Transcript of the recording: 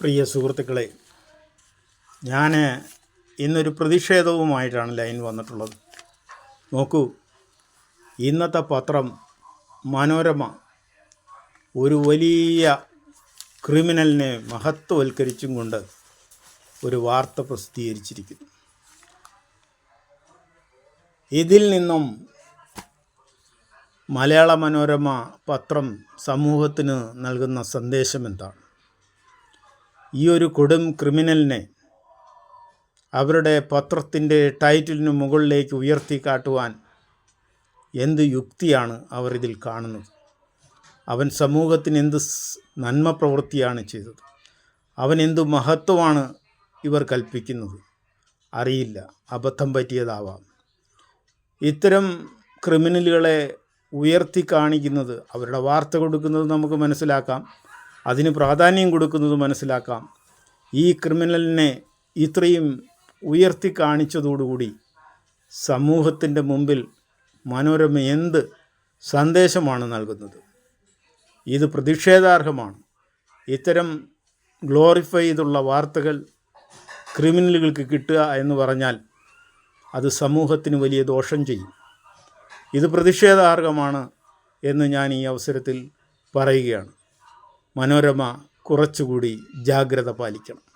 പ്രിയ സുഹൃത്തുക്കളെ ഞാൻ ഇന്നൊരു പ്രതിഷേധവുമായിട്ടാണ് ലൈൻ വന്നിട്ടുള്ളത്. നോക്കൂ ഇന്നത്തെ പത്രം മനോരമ ഒരു വലിയ ക്രിമിനലിനെ മഹത്വവൽക്കരിച്ചും കൊണ്ട് ഒരു വാർത്ത പ്രസിദ്ധീകരിച്ചിരിക്കുന്നു. ഇതിൽ നിന്നും മലയാള മനോരമ പത്രം സമൂഹത്തിന് നൽകുന്ന സന്ദേശം എന്താണ്? ഈ ഒരു കൊടും ക്രിമിനലിനെ അവരുടെ പത്രത്തിന്റെ ടൈറ്റിലിന് മുകളിലേക്ക് ഉയർത്തി കാട്ടുവാൻ എന്ത് യുക്തിയാണ് അവർ ഇതിൽ കാണുന്നത്? അവൻ സമൂഹത്തിന് എന്ത് നന്മ പ്രവൃത്തിയാണ് ചെയ്തത്? അവൻ എന്തു മഹത്വമാണ് ഇവർ കൽപ്പിക്കുന്നത്? അറിയില്ല. അബദ്ധം പറ്റിയതാവാം. ഇത്തരം ക്രിമിനലുകളെ ഉയർത്തി കാണിക്കുന്നത് അവരുടെ വാർത്ത കൊടുക്കുന്നത് നമുക്ക് മനസ്സിലാക്കാം. അതിന് പ്രാധാന്യം കൊടുക്കുന്നത് മനസ്സിലാക്കാം. ഈ ക്രിമിനലിനെ ഇത്രയും ഉയർത്തി കാണിച്ചതോടുകൂടി സമൂഹത്തിന്റെ മുമ്പിൽ മനോരമ എന്ത് സന്ദേശമാണ് നൽകുന്നത്? ഇത് പ്രതിഷേധാർഹമാണ്. ഇത്തരം ഗ്ലോറിഫൈ ചെയ്തുള്ള വാർത്തകൾ ക്രിമിനലുകൾക്ക് കിട്ടുക എന്ന് പറഞ്ഞാൽ അത് സമൂഹത്തിന് വലിയ ദോഷം ചെയ്യും. ഇത് പ്രതിഷേധാർഹമാണ് എന്ന് ഞാൻ ഈ അവസരത്തിൽ പറയുകയാണ്. മനോരമ കുറച്ചുകൂടി ജാഗ്രത പാലിക്കണം.